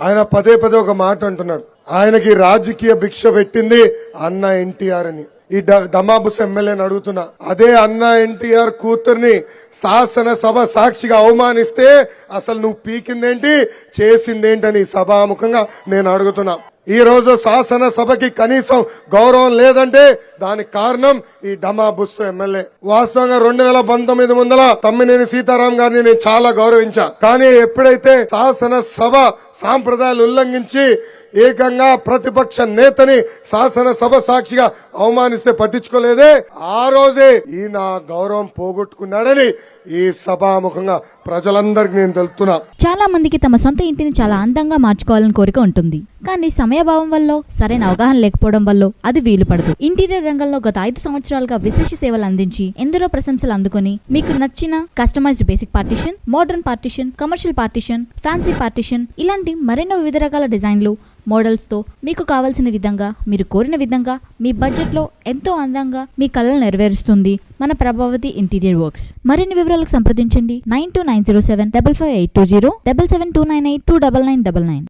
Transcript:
ఆయన పదే పదే ఒక మాట అంటున్నాడు. ఆయనకి రాజకీయ భిక్ష పెట్టింది అన్న ఎన్టీఆర్ అని. ఈ దమాబుస్ ఎమ్మెల్యేని అడుగుతున్నా. అదే అన్న ఎన్టీఆర్ కూతుర్ని శాసనసభ సాక్షిగా అవమానిస్తే అసలు నువ్వు పీకిందేంటి చేసిందేంటని సభాముఖంగా నేను అడుగుతున్నా. ఈ రోజు శాసనసభకి కనీసం గౌరవం లేదంటే దానికి కారణం ఈ డమా బుస్సు ఎమ్మెల్యే. వాస్తవంగా రెండు వేల పంతొమ్మిది ముందల తమ్మినేని సీతారాం గారిని నేను చాలా గౌరవించా. కానీ ఎప్పుడైతే శాసనసభ సాంప్రదాయాలు ఉల్లంఘించి ఏకంగా ప్రతిపక్ష నేతని శాసనసభ సాక్షిగా అవమానిస్తే పట్టించుకోలేదే ఆ రోజే ఈ నా గౌరవం పోగొట్టుకున్నాడని ఈ సభాముఖంగా ప్రజలందరికీ నేను తెలుపుతున్నా. చాలా మందికి తమ సొంత ఇంటిని చాలా అందంగా మార్చుకోవాలని కోరిక ఉంటుంది. కానీ సమయభావం వల్ల సరైన అవగాహన లేకపోవడం వల్ల అది వీలు పడదు. ఇంటీరియర్ రంగంలో గత ఐదు సంవత్సరాలుగా విశేష సేవలు అందించి ఎందరో ప్రశంసలు అందుకొని మీకు నచ్చిన customized basic partition modern partition commercial partition fancy partition ఇలాంటి మరెన్నో వివిధ రకాల డిజైన్లు మోడల్స్తో మీకు కావాల్సిన విధంగా మీరు కోరిన విధంగా మీ బడ్జెట్లో ఎంతో అందంగా మీ కళలు నెరవేరుస్తుంది. మన ప్రభావతి ఇంటీరియర్ వర్క్స్. మరిన్ని వివరాలకు సంప్రదించండి. Nine two nine zero seven double five eight two zero double seven two nine eight two double nine double nine.